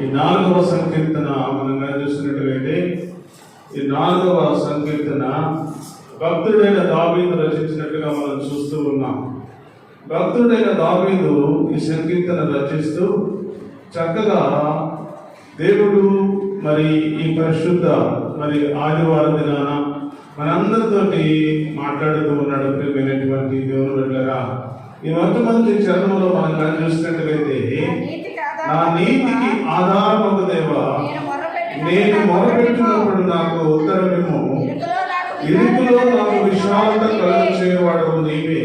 ఈ నాలుగవ సంకీర్తన మనం చూసినట్లయితే ఈ నాలుగవ సంకీర్తన భక్తుడైన దావీదు రచించినట్టుగా మనం చూస్తూ ఉన్నాం. భక్తుడైన దావీదు ఈ సంకీర్తన రచిస్తూ చక్కగా దేవుడు మరి ఈ పరిశుద్ధ మరి ఆదివారం దినాన మనందరితోటి మాట్లాడుతూ ఉన్నాడు ప్రియమైనటువంటి దేవుడు బిడ్డలారా. ఈ మొట్టమొదటి చరణంలో మనం కానీ చూసినట్లయితే నా నీతికి ఆధారమగు దేవా నేను మొరపెట్టిన నేను మొరపెట్టినప్పుడు నాకు ఉత్తరమేమో. ఇరుకులో నాకు విశాలత కలుగు చేయవాడు నీవే.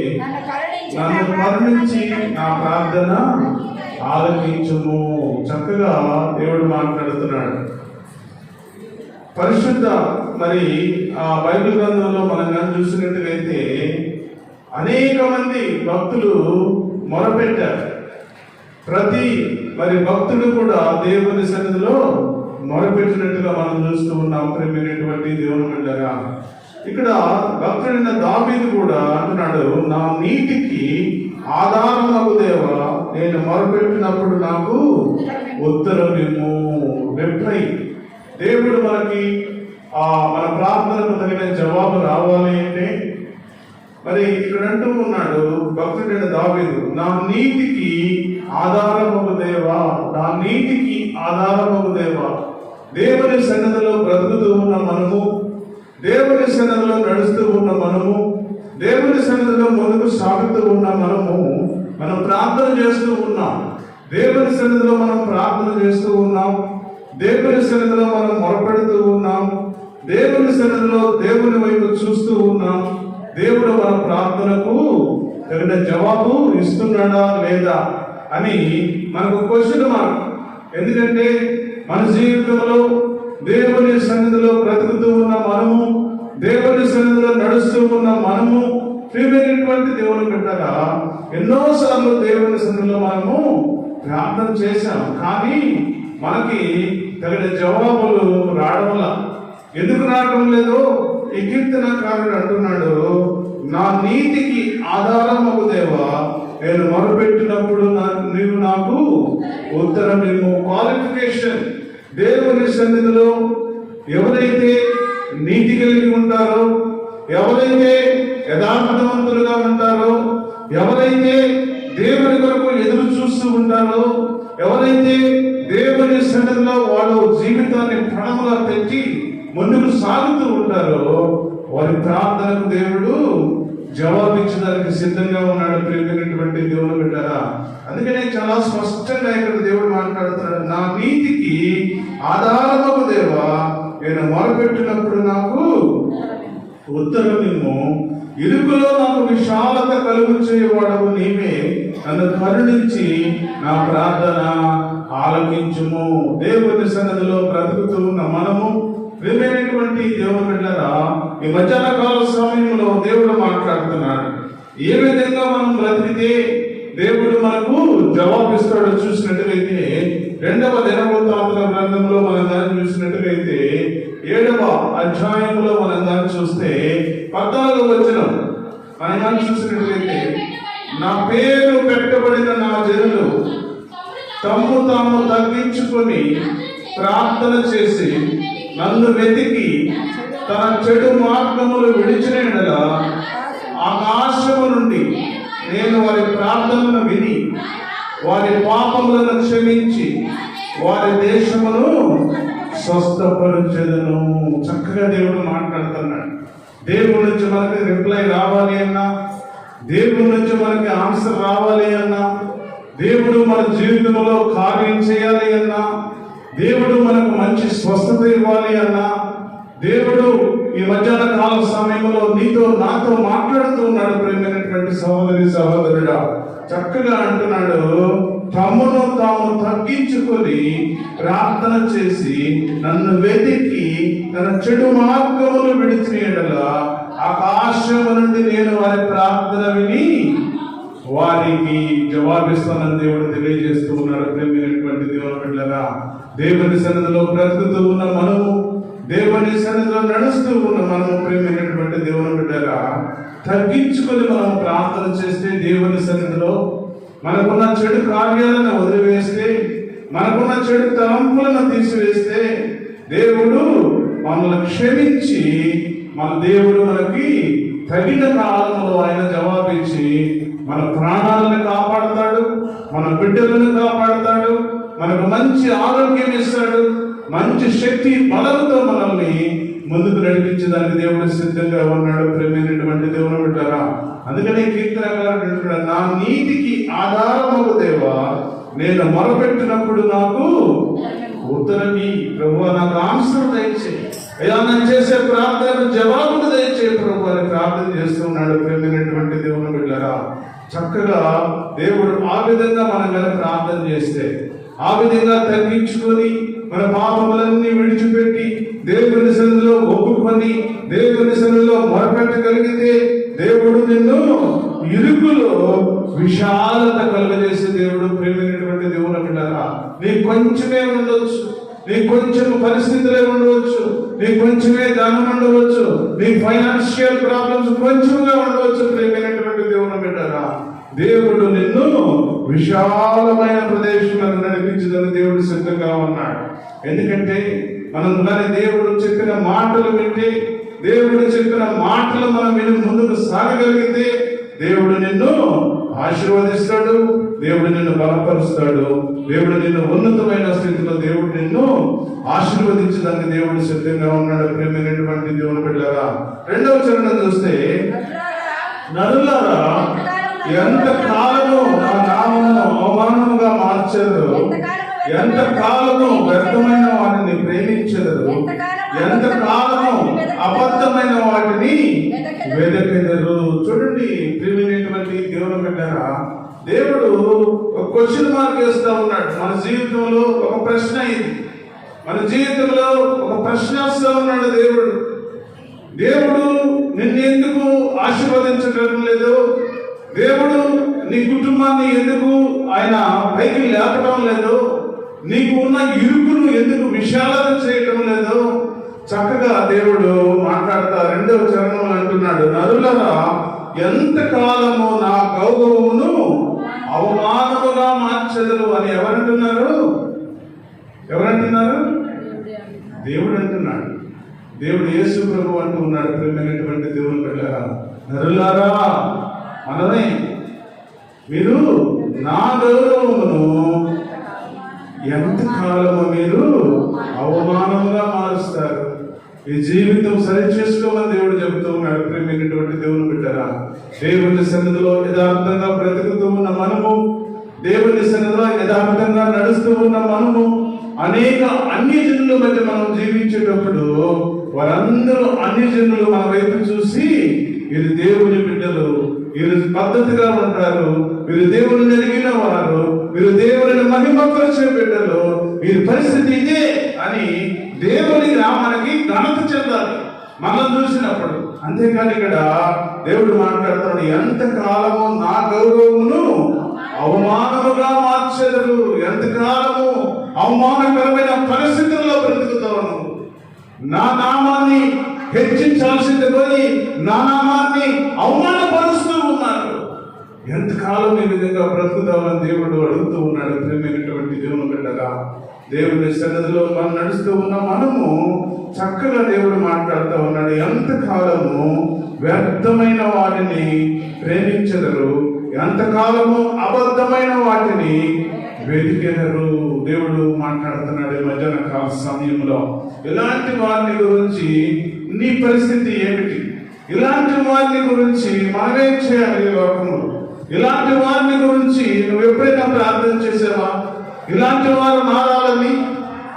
నన్ను కరుణించి నా ప్రార్థన ఆలకించుము. చక్కగా దేవుడు మాట్లాడుతున్నాడు. పరిశుద్ధ మరి ఆ బైబిల్ గ్రంథంలో మనం కానీ చూసినట్టుగైతే అనేక మంది భక్తులు మొరపెట్టారు. ప్రతి మరి భక్తుడు కూడా దేవుని సన్నిధిలో మొరపెట్టినట్టుగా మనం చూస్తూ ఉన్నాం ప్రేమైనటువంటి దేవుని బిడ్డగా ఇక్కడ భక్తుడైన దావీదు కూడా అంటున్నాడు నా నీటికి ఆధారమగు దేవా నేను మొరపెట్టినప్పుడు నాకు ఉత్తరమేమో రిప్లై దేవుడు మనకి ఆ మన ప్రార్థనకు తగిన జవాబు రావాలి అంటే మరి ఇక్కడ అంటూ ఉన్నాడు భక్తుడైన దావీదు నా నీతికి ఆధారమగు దేవా. నా నీతికి ఆధారమగు దేవా. దేవుని సన్నదిలో బ్రతుకుతూ ఉన్న మనము దేవుని సన్నదిలో నడుస్తూ ఉన్న మనము దేవుని సన్నిధిలో ముందుకు సాగుతూ ఉన్న మనము మనం ప్రార్థన చేస్తూ ఉన్నాం. దేవుని సన్నిధిలో మనం ప్రార్థన చేస్తూ ఉన్నాం. దేవుని సన్నిధిలో మనం మొరపెడుతూ ఉన్నాం. దేవుని సన్నిధిలో దేవుని వైపు చూస్తూ ఉన్నాం. దేవుడు మన ప్రార్థనకు తగిన జవాబు ఇస్తున్నాడా లేదా అని మనకు క్వశ్చన్ మార్క్. ఎందుకంటే మన జీవితంలో దేవుని సన్నిధిలో బ్రతుకుతూ ఉన్న మనము దేవుని సన్నిధిలో నడుస్తూ ఉన్న మనము ప్రియమైనటువంటి దేవుని బిడ్డగా ఎన్నోసార్లు దేవుని సన్నిధిలో మనము ప్రార్థన చేశాం. కానీ మనకి తగిన జవాబులు రావడంలా ఎందుకు రావడం లేదు ఈ కీర్తనకారుడు అంటున్నాడు నా నీతికి ఆధారం దేవా నేను మొరపెట్టినప్పుడు నీవు నాకు ఉత్తరం ఏమో క్వాలిఫికేషన్ దేవుని సన్నిధిలో ఎవరైతే నీతి కలిగి ఉంటారో ఎవరైతే యథార్థవంతులుగా ఉంటారో ఎవరైతే దేవుని కొరకు ఎదురు చూస్తూ ఉంటారో ఎవరైతే దేవుని సన్నిధిలో వాళ్ళు జీవితాన్ని ప్రణముగా తెచ్చి ముందుకు సాగుతూ ఉంటారో వారి ప్రార్థనకు దేవుడు జవాబిచ్చడానికి సిద్ధంగా ఉన్నాడు ప్రేమైనటువంటి దేవుని బిడ్డరా. అందుకనే చాలా స్పష్టంగా ఇక్కడ దేవుడు మాట్లాడుతున్నాడు నా నీతికి ఆధారమగు దేవా నేను మొరపెట్టినప్పుడు నాకు ఉత్తరమేమో ఇరుకులో నాకు విశాలత కలుగు చేయవాడవు నీవే. నన్ను కరుణించి నా ప్రార్థన ఆలకించుము. దేవుని సన్నదిలో బ్రతుకుతూ ఉన్న మనము ప్రియమైనటువంటి దేవుని బిడ్డరా ఈ మధ్యాహ్న కాల సమయంలో దేవుడు మాట్లాడుతున్నాడు. ఏ విధంగా మనం బ్రతికితే దేవుడు మనకు జవాబిస్తాడు చూసినట్టుగైతే రెండవ దినవృత్తాంతుల గ్రంథంలో మనం దాన్ని చూసినట్టుగైతే ఏడవ అధ్యాయంలో మనం దాన్ని చూస్తే పద్నాలుగు వచ్చిన మనం దాన్ని చూసినట్లయితే నా పేరు పెట్టబడిన నా జనులు తమ్ము తాము తగ్గించుకొని ప్రార్థన చేసి నన్ను వెతికి తన చెడు మార్గములు విడిచిన ఆకాశము నుండి నేను వారి ప్రార్థనను విని వారి పాపములను క్షమించి వారి దేశమును స్వస్థపరచెదను. చక్కగా దేవుడు మాట్లాడుతున్నాడు. దేవుడి నుంచి మనకి రిప్లై రావాలి అన్నా దేవుడి నుంచి మనకి ఆన్సర్ రావాలి అన్నా దేవుడు మన జీవితంలో కార్యం చేయాలి అన్నా దేవుడు మనకు మంచి స్వస్థత ఇవ్వాలి అన్నా దేవుడు ఈ మధ్యాహ్న కాల సమయంలో నీతో నాతో మాట్లాడుతూ ఉన్నాడు ప్రేమైనటువంటి సహోదరి సహోదరుడా. చక్కగా అంటున్నాడు తమను తాము తగ్గించుకొని ప్రార్థన చేసి నన్ను వెతికి తన చెడు మార్గములు విడిచిన ఆకాశము నుండి నేను వారి ప్రార్థన విని వారికి జవాబిస్తానని దేవుడు తెలియజేస్తూ ఉన్నాడు. ప్రేమైనటువంటి దేవుని బిడ్డగా దేవుని సన్నిధిలో బ్రతుకుతూ ఉన్న మనము దేవుని సన్నిధిలో నడుస్తూ ఉన్న మనము ప్రేమైనటువంటి దేవుని బిడ్డగా తగ్గించుకొని మనం ప్రార్థన చేస్తే దేవుని సన్నిధిలో మనకున్న చెడు కార్యాలను వదిలివేస్తే మనకున్న చెడు తలంపులను తీసివేస్తే దేవుడు మనల్ని క్షమించి మన దేవుడు మనకి తగిన కాలంలో ఆయన జవాబిచ్చి మన ప్రాణాలను కాపాడతాడు మన బిడ్డలను కాపాడతాడు మనకు మంచి ఆరోగ్యం ఇస్తాడు మంచి శక్తి బలంతో మనల్ని ముందుకు నడిపించడానికి దేవుడు సిద్ధంగా ఉన్నాడు ప్రేమైనటువంటి దేవుని బిడ్డారా. అందుకనే కీర్తనకారుడు నా నీతికి ఆధారమగు దేవా నేను మొరపెట్టినప్పుడు నాకు ఉత్తరమి. ప్రభు నాకు ఆన్సర్ దయచేయి. అయ్యా నేను చేసే ప్రార్థన జవాబును దయచేయి ప్రభు అని ప్రార్థన చేస్తున్నాడు ప్రేమైనటువంటి దేవుని బిడ్డరా. చక్కగా దేవుడు ఆ విధంగా మనం కనుక ప్రార్థన చేస్తే ఆ విధంగా తగ్గించుకొని మన పాపములన్నీ విడిచిపెట్టి దేవుని సన్నిలో ఒప్పుకొని దేవుని సన్నిలో మొరపెట్టగలిగితే దేవుడు నిన్ను ఇరుకులో విశాలత కలుగజేసే దేవుడు ప్రేమైనటువంటి దేవుడు అంటారా? నీకు కొంచెమే ఉండొచ్చు. నీకు కొంచెం పరిస్థితులే ఉండవచ్చు. నీకు కొంచెమే ధనం ఉండవచ్చు. నీ ఫైనాన్షియల్ ప్రాబ్లమ్స్ కొంచెంగా ఉండవచ్చు. ప్రేమైనటువంటి దేవుని బిడ్డరా దేవుడు నిన్ను విశాలమైన ప్రదేశంలో నడిపించదని దేవుడు సిద్ధంగా ఉన్నాడు. ఎందుకంటే మనం కానీ దేవుడు చెప్పిన మాటలు వింటే దేవుడు చెప్పిన మాటలు మనం విని ముందుకు సాగగలిగితే దేవుడు నిన్ను ఆశీర్వదిస్తాడు దేవుడు నిన్ను బలపరుస్తాడు. దేవుడు నిన్ను ఉన్నతమైన స్థితిలో దేవుడు నిన్ను ఆశీర్వదించడానికి దేవుడు సిద్ధంగా ఉన్నాడు ప్రేమైనటువంటి దేవుని బిడ్డలారా. రెండవ చరణం చూస్తే నరులారా ఎంత కాలము నా నామమును అవమానముగా మార్చరు ఎంత కాలము వ్యర్థమైన వాటిని ప్రేమించరు ఎంత కాలము అబద్ధమైన వాటిని వెదకెదరు? చూడండి ప్రియమైనటువంటి దేవుని పెట్టారా దేవుడు ఒక క్వశ్చన్ మార్క్ వేస్తా ఉన్నాడు. మన జీవితంలో ఒక ప్రశ్న ఇది మన జీవితంలో ఒక ప్రశ్న వేస్తా ఉన్నాడు దేవుడు. దేవుడు నిన్నెందుకు ఆశీర్వదించడం లేదు? దేవుడు నీ కుటుంబాన్ని ఎందుకు ఆయన పైకి లేపడం లేదు? నీకు ఉన్న ఇరుకును ఎందుకు విశాలత చేయటం లేదు? చక్కగా దేవుడు మాట్లాడతా రెండవ చరణం అంటున్నాడు నరులరా ఎంత కాలము నా గౌరవమును అవమానముగా మార్చెదరు అని ఎవరంటున్నారు? ఎవరంటున్నారు? దేవుడు అంటున్నాడు. దేవుడు యేసు ప్రభు అంటూ ఉన్నాడు ప్రేమైనటువంటి దేవుని బిడ్డలారా నరులారా మనమే మీరు నా గౌరవమును ఎంత కాలము మీరు అవమానంగా మారుస్తారు? ఈ జీవితం సరి చేసుకోమని దేవుడు చెబుతూ ఉన్నాడు ప్రేమైనటువంటి దేవుని బిడ్డరా దేవుని సన్నిధిలో యథార్థంగా బ్రతుకుతూ ఉన్న మనము దేవుని సన్నిధిలో యథార్థంగా నడుస్తూ ఉన్న మనము అనేక అన్ని జనుల మధ్య మనం జీవించేటప్పుడు వారందరూ అన్ని జనులు మన వైపు చూసి వీరు దేవుని బిడ్డలు వీరు పద్ధతిగా ఉంటారు వీరు దేవుని జరిగిన వారు వీరు దేవుని మహిమపరిచే బిడ్డలు వీరి పరిస్థితి ఇదే అని దేవుని నామానికి ఘనత చెందాలి. మనం చూసినప్పుడు. అంతేకాని ఇక్కడ దేవుడు మాట్లాడుతున్నాడు ఎంత కాలము నా గౌరవమును అవమానముగా మార్చెదరు. ఎంత కాలము అవమానకరమైన పరిస్థితుల్లో బ్రతుకుతావు నా నామాన్ని హెచ్చించాల్సింది పోయి నా నామాన్ని అవమానపరుస్తూ ఉన్నారు. ఎంతకాలం ఈ విధంగా బ్రతుకుతామని దేవుడు అడుగుతూ ఉన్నాడు. ప్రేమైనటువంటి దేవుని బిడ్డగా దేవుని సన్నిధిలో మనం నడుస్తూ ఉన్న మనము చక్కగా దేవుడు మాట్లాడుతూ ఉన్నాడు. ఎంతకాలము వ్యర్థమైన వాటిని ప్రేమించదరు? ఎంతకాలము అబద్ధమైన వాటిని వెతికెదరు? దేవుడు మాట్లాడుతున్నాడు మధ్యాహ్న కాల సమయంలో. ఇలాంటి వారిని గురించి నీ పరిస్థితి ఏమిటి? ఇలాంటి వారిని గురించి మనమేం చేయాలి లోకంలో? ఇలాంటి వారిని గురించి నువ్వు ఎప్పుడైనా ప్రార్థన చేసావా? ఇలాంటి వారు మారాలని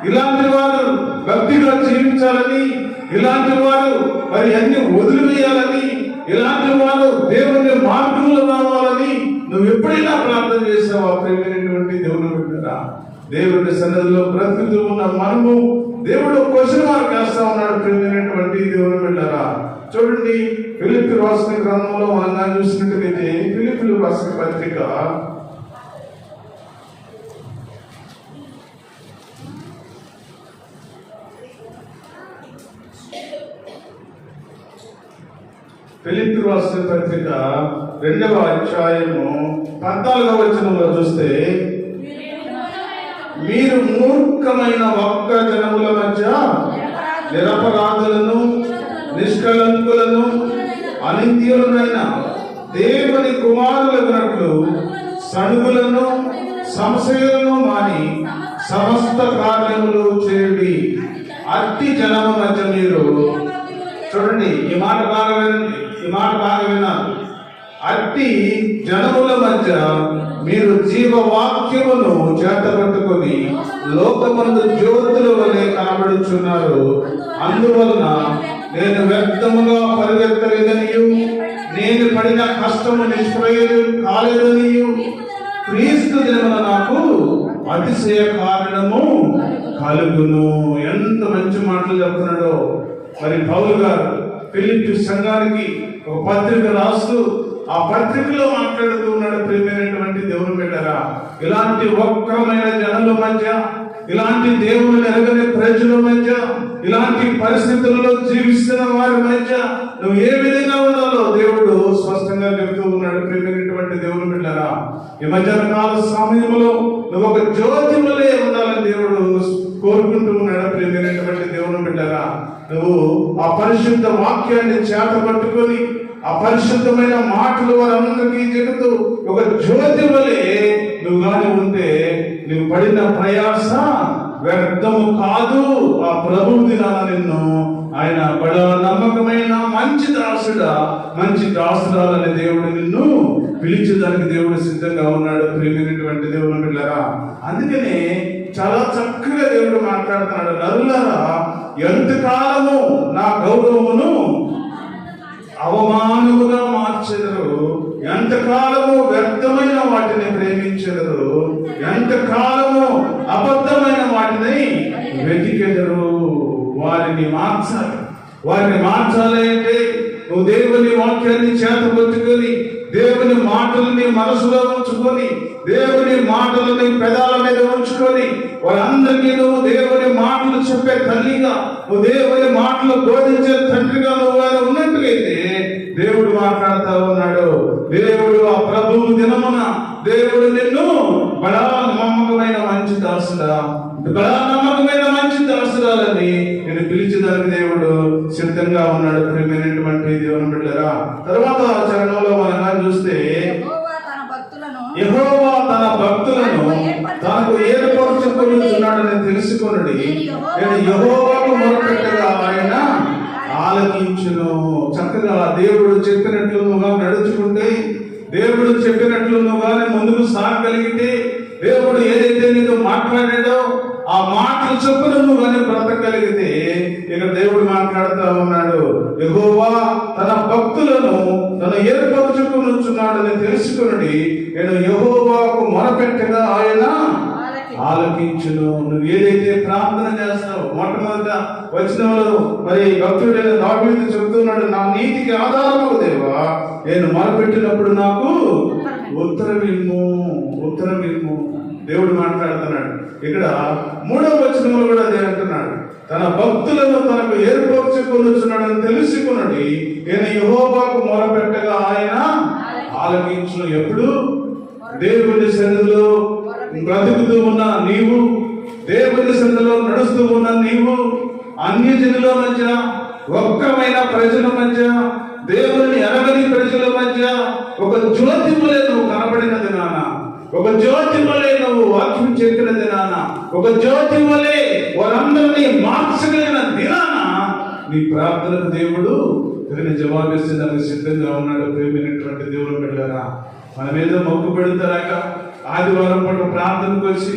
ఇలాంటి వారు భక్తిగా జీవించాలని ఇలాంటి వారు మరి అన్ని వదిలివేయాలని ఇలాంటి వారు దేవుని మార్గంలో రావాలని నువ్వు ఎప్పుడైనా ప్రార్థన చేసావా? ప్రేమైనటువంటి దేవుని బిడ్డరా దేవుని సన్నదిలో బ్రతుకుతూ ఉన్న మనము దేవుడు క్వశ్చన్ మార్క్ వేస్తా ఉన్నాడు ప్రేమైనటువంటి దేవుని బిడ్డరా. చూడండి ఫిలిపి రాసిన గ్రంథంలో మనం చూసినట్టుగా చూసినట్లయితే రాసిన పత్రిక ఫిలిపి రాసిన పత్రిక రెండవ అధ్యాయము పద్నాలుగవ వచనంలో చూస్తే మీరు మూర్ఖమైన ఒక్క జనముల మధ్య నిరపరాధులను నిష్కలంకులను అనిత్యులనైన దేవుని కుమారులకున్నట్లు సణుగులను సంశయలను మాని సమస్త కార్యములు చేయుడి. అట్టి జనము మధ్య మీరు చూడండి ఈ మాట బాగా వినండి ఈ మాట బాగా వినాలి అట్టి జనముల మధ్య మీరు జీవవాక్యమును చేతపట్టుకొని లోకమందు జ్యోతుల వలె కనబడుచున్నారు. అందువలన నేను వ్యర్థముగా పరిగెత్తలేదనియు. నేను పడిన కష్టము నిష్ప్రయోజనం కాలేదనియు. క్రీస్తు దినమున నాకు అతిశయ కారణము కలుగును. ఎంత మంచి మాటలు చెప్తున్నాడో. మరి పౌలు గారు ఫిలిప్ సంఘానికి ఒక పత్రిక రాస్తూ ఆ పత్రికలో మాట్లాడుతూ ఉన్నాడు ప్రియమైనటువంటి దేవుని బిడ్డరా. ఇలాంటి ఒక్కమైన జనుల మధ్య ఇలాంటి దేవుని ఎరగని ప్రజల మధ్య ఇలాంటి పరిస్థితులలో జీవిస్తున్న వారి మధ్య నువ్వు ఏ విధంగా ఉండాలో దేవుడు స్పష్టంగా చెబుతూ ఉన్నాడు ప్రియమైనటువంటి దేవుని బిడ్డరా. ఈ మధ్యాహ్న కాల సమయంలో నువ్వు ఒక జ్యోతి ఉండాలని దేవుడు కోరుకుంటూ ఉన్నాడు ప్రేమైనటువంటి దేవుని బిడ్డగా నువ్వు ఆ పరిశుద్ధ వాక్యాన్ని చేత పట్టుకొని ఆ పరిశుద్ధమైన మాటలు వారందరికీ చెబుతూ ఒక జ్యోతి వలె నువ్వు గాని ఉంటే నువ్వు పడిన ప్రయాస వ్యర్థము కాదు. ఆ ప్రభు దినాన నిన్ను ఆయన బడ నమ్మకమైన మంచి దాసుడా మంచి దాసురాలని దేవుడు నిన్ను పిలిచేదానికి దేవుడు సిద్ధంగా ఉన్నాడు ప్రేమైనటువంటి దేవుని బిడ్డరా అందుకనే చాలా చక్కగా దేవుడు మాట్లాడుతున్నాడు. నరులరా ఎంతకాలము నా గౌరవమును అవమానముగా మార్చెదరు ఎంతకాలము వ్యర్థమైన వాటిని ప్రేమించెదరు ఎంతకాలము అబద్ధమైన వాటిని వెతికెదరు. వారిని మార్చాలి. వారిని మార్చాలి అంటే నువ్వు దేవుని వాక్యాన్ని చేతపట్టుకొని దేవుని మాటల్ని మనసులో ఉంచుకొని దేవుని మాటలని పెదాల మీద ఉంచుకొని వాళ్ళందరికీ నువ్వు దేవుని మాటలు చెప్పే తల్లిగా నువ్వు దేవుని మాటలు బోధించే తండ్రిగా నువ్వు ఆయన ఉన్నట్టుగైతే దేవుడు మాట్లాడుతూ ఉన్నాడు. దేవుడు ఆ ప్రభువు దినమున దేవుడు నిన్ను బడా నమ్మకమైన మంచి దాసుడా. బడా నమ్మకమైన మంచి దాసురాలని నేను పిలిచేదానికి దేవుడు సిద్ధంగా ఉన్నాడు. ప్రియమైనటువంటి దేవుని బిడ్డరా తర్వాత చరణంలో మనం చూస్తే యెహోవా తన భక్తులను తనకు ఏర్పరచుకొనుచున్నాడని తెలుసుకొనుడి. నేను యెహోవాకు మొరపెట్టగా ఆయన ఆలకించును. చక్కగా దేవుడు చెప్పినట్లు నువ్వు నడుచుకుంటే దేవుడు చెప్పినట్లు నువ్వు కానీ ముందుకు సాగగలిగితే దేవుడు ఏదైతే నీతో మాట్లాడాడో ఆ మాటలు చొప్పున నువ్వు కానీ బ్రతకగలిగితే ఇక దేవుడు మాట్లాడుతూ ఉన్నాడు. ఎగోవా తన భక్తులను తన ఏర్పరచుకునుచున్నాడని తెలుసుకుని నేను యహోవాకు మొరపెట్టగా ఆయన ఆలకించును. నువ్వు ఏదైతే ప్రార్థన చేస్తావు మొట్టమొదట వచ్చిన వాళ్ళు మరి భక్తుడైన దావీదు చెబుతున్నాడు నా నీతికి ఆధారము దేవా. నేను మొరపెట్టినప్పుడు నాకు ఉత్తరం ఇమ్ము ఉత్తరం ఇమ్ము దేవుడు మాట్లాడుతున్నాడు. ఇక్కడ మూడవ వచనంలో కూడా అదే అంటున్నాడు. తన భక్తులను తనకు ఏర్పరచుకొనుచున్నాడని తెలుసుకున్నది నేను యహోబాకు మొరపెట్టగా ఆయన ఆలకించును. ఎప్పుడు? దేవుని సన్నిధిలో బ్రతుకుతూ ఉన్న నీవు దేవుని సన్నిధిలో నడుస్తూ ఉన్న నీవు అన్య జనుల మధ్య ఒక్కమైన ప్రజల మధ్య దేవుని ఎరగని ప్రజల మధ్య ఒక జ్యోతి వలె నువ్వు కనబడినది నాన్న. ఒక జ్యోతి వలె నువ్వు వాక్యం చెప్పినది నాన్న. ఒక జ్యోతి వలె వారందరినీ మార్చగలిగిన దినాన నీ ప్రార్థనకు దేవుడు తగిన జవాబిస్తుందని సిద్ధంగా ఉన్నాడు ప్రేమైనటువంటి దేవుడు బిడ్డారా మన మీద మొక్కు పెడతారాక ఆదివారం పూట ప్రార్థనకు వచ్చి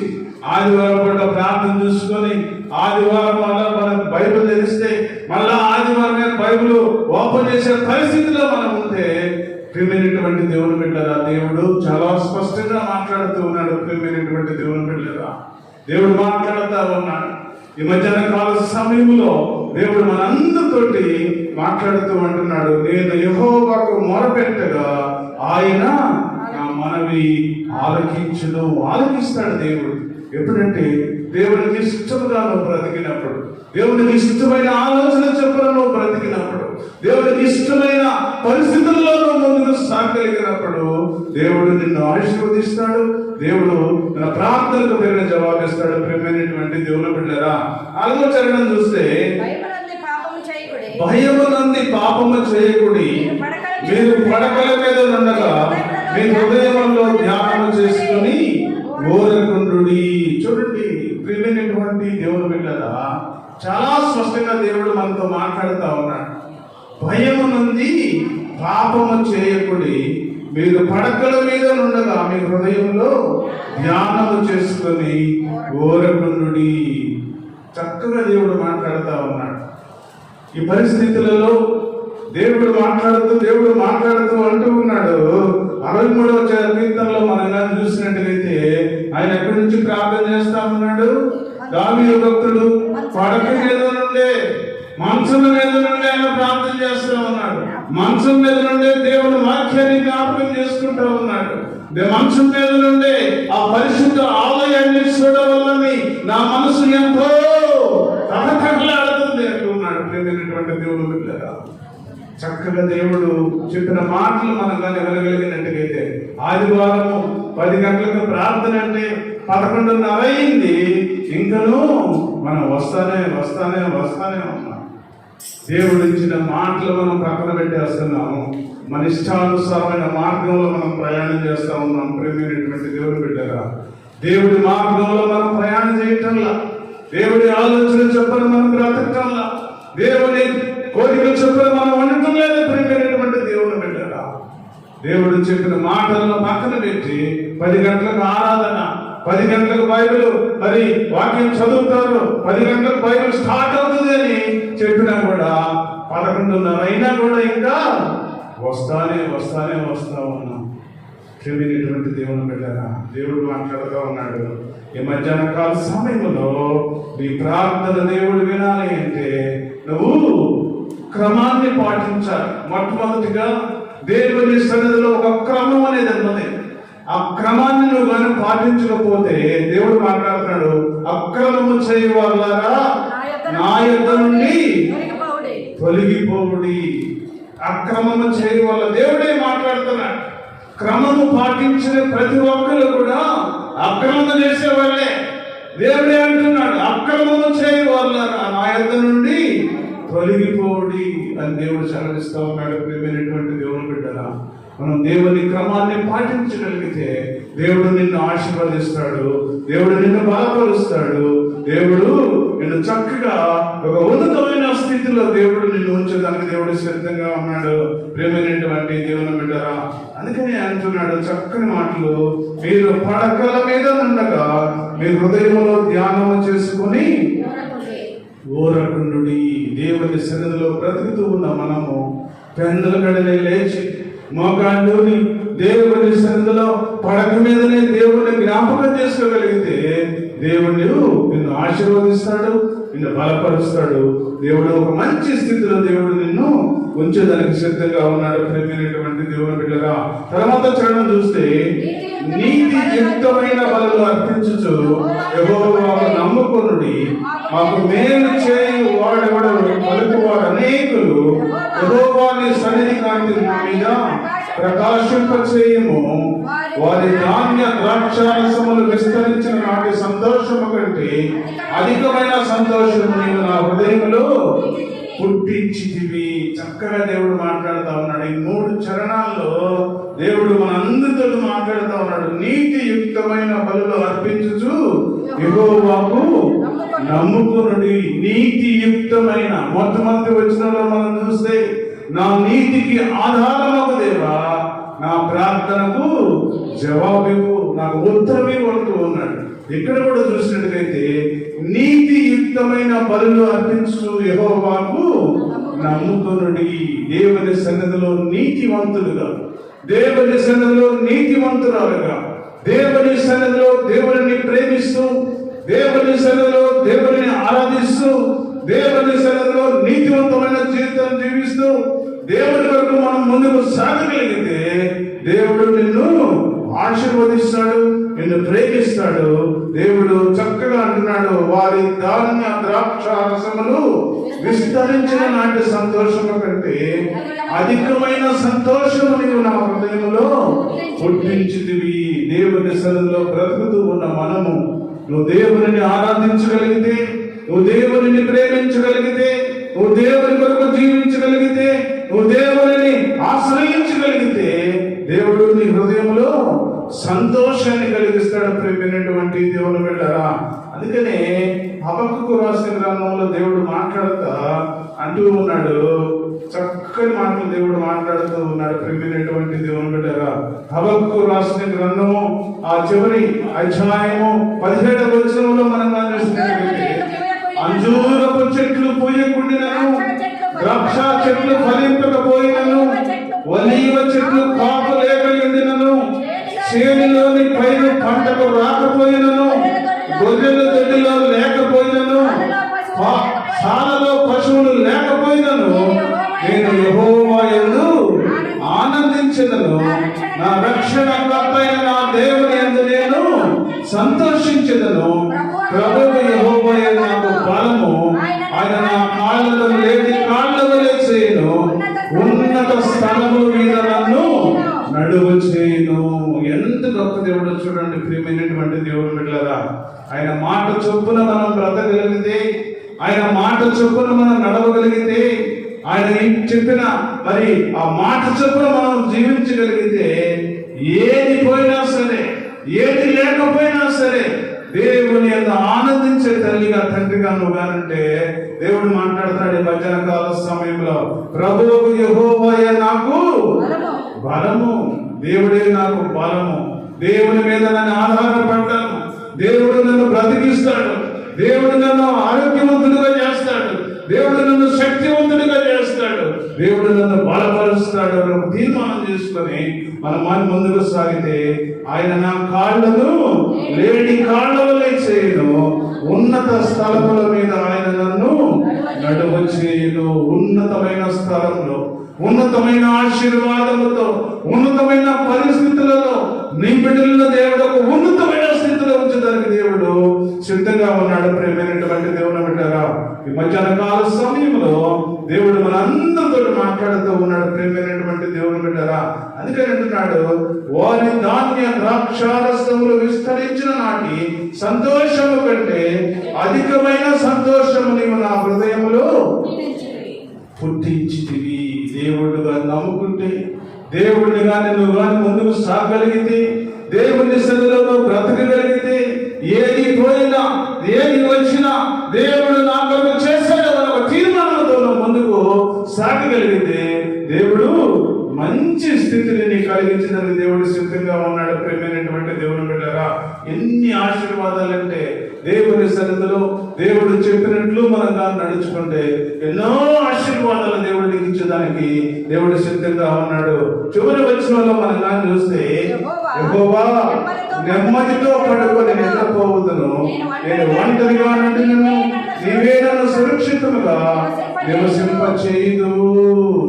ఆదివారం పూట ప్రార్థన చూసుకొని ఆదివారం మళ్ళా మనం బైబిల్ తెలిస్తే మళ్ళా ఆదివారమే బైబిల్ ఓపెన్ చేసే పరిస్థితిలో మనం ఉంటే ప్రియమైనటువంటి దేవుని బిడ్డరా దేవుడు చాలా స్పష్టంగా మాట్లాడుతూ ఉన్నాడు ప్రియమైనటువంటి దేవుని బిడ్డరా. దేవుడు మాట్లాడుతూ ఉన్నాడు. ఈ మధ్యాహ్న కాల సమయంలో దేవుడు మనందరితోటి మాట్లాడుతూ అంటున్నాడు నేను యహోవాకు మొరపెట్టగా ఆయన మనవి ఆలకించును ఆలకిస్తాడు దేవుడు. ఎప్పుడంటే దేవునికి ఇష్టముగా నువ్వు బ్రతికినప్పుడు దేవునికి ఇష్టమైన ఆలోచన చొప్పున నువ్వు బ్రతికినప్పుడు దేవునికి ఇష్టమైన పరిస్థితుల్లో నువ్వు ముందుకు సాగలిగినప్పుడు దేవుడు నిన్ను ఆశీర్వదిస్తాడు దేవుడు తన ప్రార్థనకు తగిన జవాబిస్తాడు. ప్రేమైనటువంటి దేవుని బిడ్డరా చరణం చూస్తే భయపడండి పాపము చేయకుడి. భయము నంది పాపము చేయకుడి. మీరు పడకల మీద ఉండగా మీ హృదయంలో ధ్యానం చేసుకుని ఓరకుండుడి చూడండి ప్రియమైనటువంటి దేవుడు బిడ్డరా చాలా స్పష్టంగా దేవుడు మనతో మాట్లాడుతూ ఉన్నాడు. భయము నుండి పాపము చేయకుడి మీరు పడకల మీద నుండగా మీ హృదయంలో ధ్యానము చేసుకొని ఓరకుండుడి చక్కగా దేవుడు మాట్లాడుతూ ఉన్నాడు. ఈ పరిస్థితులలో దేవుడు మాట్లాడుతూ దేవుడు మాట్లాడుతూ అంటూ ఉన్నాడు. అరవై మూడవ కీర్తనలో మనం చూసినట్లయితే ఆయన ఎక్కడి నుంచి ప్రార్థన చేస్తా ఉన్నాడు? దావీదు భక్తుడు పడక మీద నుండే మంచం మీద నుండి ఆయన ప్రార్థన చేస్తూ ఉన్నాడు. మంచం మీద నుండే దేవుడు వాక్యాన్ని జ్ఞాపకం చేసుకుంటూ ఉన్నాడు. మంచం మీద నుండే ఆ పరిశుద్ధ ఆలయాన్ని చూడవల్లని నా మనసు ఎంతో తహతహలాడుతుంది అంటున్నాడు దేవుడు బిడ్డగా చక్కగా దేవుడు చెప్పిన మాటలు మనం కానీ వినగలిగినట్టుగైతే ఆదివారము పది గంటలకు ప్రార్థన అంటే పదకొండున్నర అయింది. ఇంకనూ మనం వస్తానే వస్తానే వస్తానే ఉన్నాం. దేవుడు ఇచ్చిన మాటలు మనం పక్కన పెట్టేస్తున్నాము. మన ఇష్టానుసారమైన మార్గంలో మనం ప్రయాణం చేస్తా ఉన్నాం. ప్రేమైనటువంటి దేవుడు బిడ్డగా దేవుడి మార్గంలో మనం ప్రయాణం చేయటంలా. దేవుడి ఆలోచన చెప్పని మనం బ్రతకటంలా. దేవుని కోరికలు చొప్పున మనం ఉండటం లేదు ప్రేమైనటువంటి దేవుని బిడ్డగా దేవుడు చెప్పిన మాటలను పక్కన పెట్టి పది గంటలకు ఆరాధన పది గంటలకు బైబిల్ మరి వాక్యం చదువుతారు పది గంటలకు బైబిల్ స్టార్ట్ అవుతుంది అని చెప్పినా కూడా పదకొండున్నర అయినా కూడా ఇంకా వస్తానే వస్తానే వస్తా ఉన్నాం. చెవినటువంటి దేవుని బిడ్డరా దేవుడు మాట్లాడుతూ ఉన్నాడు. ఈ మధ్యాహ్న కాల సమయంలో నీ ప్రార్థన దేవుడు వినాలి అంటే నువ్వు క్రమాన్ని పాటించాలి. మొట్టమొదటిగా దేవుని సన్నిధిలో ఒక క్రమం అనేది ఉన్నది. ఆ క్రమాన్ని నువ్వు కానీ పాటించకపోతే దేవుడు మాట్లాడుతున్నాడు అక్రమము చేయవాళ్ళారా నా యొద్ద నుండి తొలగిపోవుడి. అక్రమము చేయడం వల్ల దేవుడే మాట్లాడుతున్నాడు. క్రమము పాటించిన ప్రతి ఒక్కరు కూడా అక్రమం చేసేవాళ్ళే దేవుడే అంటున్నాడు అక్రమము చేయ వల్ల నా యొద్ద నుండి తొలగిపోడి అని దేవుడు సెలవిస్తా ఉన్నాడు. ప్రేమైనటువంటి దేవుని బిడ్డరా మనం దేవుని క్రమాన్ని పాటించగలిగితే దేవుడు నిన్ను ఆశీర్వదిస్తాడు దేవుడు నిన్ను బలపరుస్తాడు దేవుడు నిన్ను చక్కగా ఒక ఉన్నతమైన స్థితిలో దేవుడు నిన్ను ఉంచడానికి దేవుడు సిద్ధంగా ఉన్నాడు. ప్రేమైనటువంటి దేవుని బిడ్డరా అందుకని అంటున్నాడు చక్కని మాటలు. మీరు పడకల మీద ఉండగా మీ హృదయంలో ధ్యానం చేసుకొని ఊరకుండి ఓరకుండుడి దేవుని సన్నిధిలో బ్రతుకుతూ ఉన్న మనము పెందల కడనే లేచి మోకాళ్ళుని దేవుని సన్నిధిలో పడక మీదనే దేవుని జ్ఞాపకం చేసుకోగలిగితే దేవుడు నిన్ను ఆశీర్వదిస్తాడు నిన్ను బలపరుస్తాడు. దేవుడు ఒక మంచి స్థితిలో దేవుడు నిన్ను ఉంచేదానికి సిద్ధంగా ఉన్నాడు ప్రేమైనటువంటి దేవుని బిడ్డగా తర్వాత చరణం చూస్తే నీతి యుక్తమైన బలు అర్పించుచు ఎవరు నమ్ముకొనుడి. మాకు మేలు చేయు వాడెవడు పలుకువాడు అనేకులు యహోవాని సన్నిధి కాంతి మీద ప్రకాశింప చేయము వారి ధాన్య ద్రాక్షారసములు విస్తరించిన నాటి సంతోషము కంటే అధికమైన సంతోషము నేను నా హృదయంలో పుట్టించితివి చక్కగా దేవుడు మాట్లాడుతూ ఉన్నాడు. ఈ మూడు చరణాల్లో దేవుడు మన అందరితో మాట్లాడుతా ఉన్నాడు. నీతి యుక్తమైన బలులు అర్పించుచు యెహోవాకు నమ్ముకునుడి. నీతి యుక్తమైన మొట్టమొదటి వచ్చినలో మనం చూస్తే నా నీతికి ఆధారమగు దేవా నా ప్రార్థనకు జవాబివు నాకు ఉత్తరమే కొడుతూ ఉన్నాడు. ఇక్కడ కూడా చూసినట్లయితే నీతి యుక్తమైన బలులు అర్పించు యహోవాకు. నమ్ముకునుడి దేవుని సన్నదిలో నీతివంతులుగా దేవుని సన్నదిలో నీతివంతురాలుగా. దేవుని సన్నదిలో దేవుని ప్రేమిస్తూ దేవుని సన్నదిలో దేవుని ఆరాధిస్తూ దేవుని సన్నదిలో నీతివంతమైన జీవితం జీవిస్తూ దేవుని వరకు మనం ముందుకు సాగగలిగితే దేవుడు నిన్ను ఆశీర్వదిస్తాడు నిన్ను ప్రేమిస్తాడు దేవుడు చక్కగా అంటున్నాడు వారి ధాన్య ద్రాక్ష రసములు విస్తరించిన నాటి సంతోషము కంటే అధికమైన సంతోషము నీవు నా హృదయంలో పుట్టించితివి. దేవుని సరిలో బ్రతుకుతూ ఉన్న మనము నువ్వు దేవుని ఆరాధించగలిగితే నువ్వు దేవుని ప్రేమించగలిగితే నువ్వు దేవుని కొరకు జీవించగలిగితే నువ్వు దేవుని ఆశ్రయించగలిగితే దేవుడు నీ హృదయంలో సంతోషాన్ని కలిగిస్తాడు ప్రేమైనటువంటి దేవుని వెళ్ళారా అందుకనే హబక్కు రాసిన గ్రంథంలో దేవుడు మాట్లాడుతా అంటూ ఉన్నాడు. చక్కని మాటలు దేవుడు మాట్లాడుతూ ఉన్నాడు ప్రేమైనటువంటి దేవుని బిడ్డరా. హబక్కు రాసిన గ్రంథము ఆ చివరి అధ్యాయము పదిహేడు వచనంలో మనం గమనిస్తున్నట్లయితే అంజూరపు చెట్లు పూయకుండినను ద్రాక్ష చెట్లు ఫలింపకపోయినను ఒలీవ చెట్లు కాపు లేకయుండినను చేనులోని పైరు పంటలు రాకపోయినను గొర్రెల దొడ్డిలో లేకపోయినను సాలలో పశువులు లేకపోయినను నేను యహోవాయను ఆనందించినను. నా రక్షణ అయిన నా దేవుని యందు నేను సంతోషించదను ప్రభువు యెహోవాయే నాకు బలము. ఆయన నా ప్రియమైనటువంటి దేవుడు బిడ్డలారా ఆయన మాట చొప్పున మనం బ్రతకగలిగితే ఆయన మాట చొప్పున మనం నడవగలిగితే ఆయన ఏం చెప్పిన మరి ఆ మాట చొప్పున మనం జీవించగలిగితే ఏది పోయినా సరే ఏది లేకపోయినా సరే దేవుని యొక్క ఆనందించే తల్లిగా తండ్రిగా నువ్వు కానంటే దేవుడు మాట్లాడతాడు మధ్యాహ్న కాల సమయంలో ప్రభువు యెహోవాయే నాకు. బలము దేవుడే నాకు బలము దేవుని మీద నన్ను ఆధారపడ్డాను దేవుడు నన్ను బ్రతికిస్తాడు. దేవుడు నన్ను ఆరోగ్యవంతుడిగా చేస్తాడు. దేవుడు నన్ను శక్తివంతుడిగా చేస్తాడు. దేవుడు నన్ను బలపరుస్తాడు అని తీర్మానం చేసుకొని మనం మన ముందుకు సాగితే ఆయన నా కాళ్ళను లేడి కాళ్ళ చేయను. ఉన్నత స్థలముల మీద ఆయన నన్ను నడువ చేయను. ఉన్నతమైన స్థలంలో ఉన్నతమైన ఆశీర్వాదములతో ఉన్నతమైన పరి కానీ నువ్వు కానీ ముందుకు సాగలిగితే బిడ్డరా ఎన్ని ఆశీర్వాదాలు అంటే దేవుని సన్నిధిలో దేవుడు చెప్పినట్లు మనం దాన్ని నడుచుకుంటే ఎన్నో ఆశీర్వాదాలు దేవుడు నీకు ఇచ్చేదానికి దేవుడు సిద్ధంగా ఉన్నాడు. చివరి వచ్చిన మనం కానీ చూస్తే నెమ్మదితో పడుకొని నిద్రపోవద్దును నేను ఒంటరిగా నుండి నీవే నన్ను సురక్షితముగా నివసింప చేయదు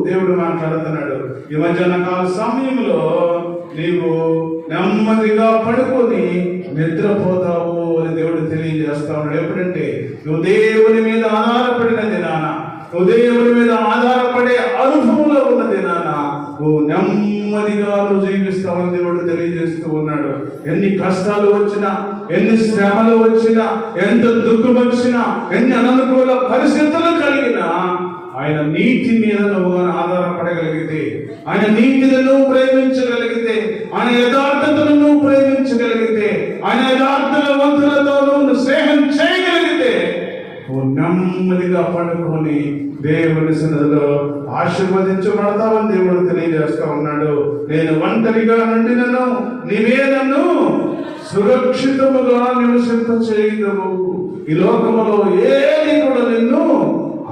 దేవుడు మాట్లాడుతున్నాడు. ఈ మధ్యాహ్న కాల సమయంలో నీవు నెమ్మదిగా పడుకొని నిద్రపోతావు అని దేవుడు తెలియజేస్తా ఉన్నాడు. ఎప్పుడంటే నువ్వు దేవుని మీద ఆధారపడినది నాన్న నువ్వు దేవుని మీద ఆధారపడే అనుభవంలో ఉన్నది నాన్న నువ్వు నెమ్మదిగా నువ్వు జీవిస్తావని దేవుడు తెలియజేస్తూ ఉన్నాడు. ఎన్ని కష్టాలు వచ్చినా ఎన్ని శ్రమలు వచ్చినా ఎంత దుఃఖం వచ్చినా ఎన్ని అననుకూల పరిస్థితులు కలిగినా ఆయన నీతి మీద నువ్వు ఆధారపడగలిగితే ఆయన నీతిని నువ్వు ప్రేమించగలిగితే ఆయన యథార్థతను నువ్వు ప్రేమించగలిగితే ఆయన యథార్థల వంతులతో నువ్వు స్నేహం చేయగలిగితే నువ్వు నెమ్మదిగా పడుకొని దేవుని సన్నిధిలో ఆశీర్వదించబడతామని దేవుడు తెలియజేస్తా ఉన్నాడు. నేను ఒంటరిగా నుండి నన్ను నీవే నన్ను సురక్షితముగా నివసింప చేయగలవు ఈ లోకములో ఏది కూడా నిన్ను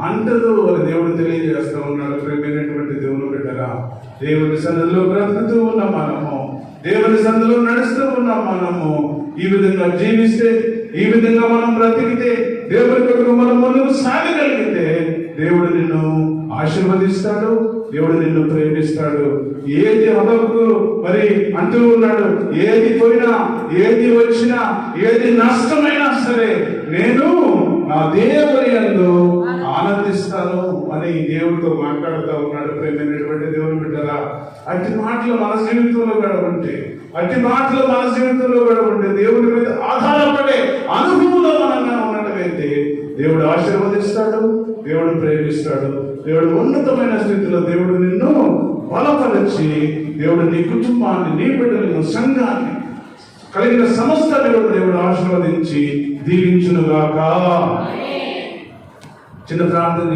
అందరూ అని దేవుడు తెలియజేస్తూ ఉన్నాడు. ప్రేమైనటువంటి దేవుని బిడ్డరా దేవుని సన్నిధిలో బ్రతుకుతూ ఉన్న మనము దేవుని సన్నిధిలో నడుస్తూ ఉన్న మనము ఈ విధంగా జీవిస్తే ఈ విధంగా మనం బ్రతికితే దేవుని కొరకు మనం ముందుకు సాగగలిగితే దేవుడు నిన్ను ఆశీర్వదిస్తాడు దేవుడు నిన్ను ప్రేమిస్తాడు. ఏది అదొకరు మరి అంటూ ఉన్నాడు ఏది పోయినా ఏది వచ్చినా ఏది నష్టమైనా సరే నేను నా దేవుని యందు ఆనందిస్తాను. అని దేవుడితో మాట్లాడుతూ ఉన్నాడు ప్రేమైనటువంటి దేవుని బిడ్డరా. అట్టి మాటలు మన జీవితంలో కూడా ఉంటే అట్టి మాటలు మన జీవితంలో కూడా ఉంటే దేవుని మీద ఆధారపడే అనుభవంలో మనంగా ఉన్నట్లయితే దేవుడు ఆశీర్వదిస్తాడు దేవుడు ప్రేమిస్తాడు. దేవుడు ఉన్నతమైన స్థితిలో దేవుడు నిన్ను బలపరిచి దేవుడు నీ కుటుంబాన్ని నీ బిడ్డలను సంఘాన్ని కలిగిన సమస్త దేవుడు దేవుడు ఆశీర్వదించి దీవించునుగాక. చిన్న ప్రార్థన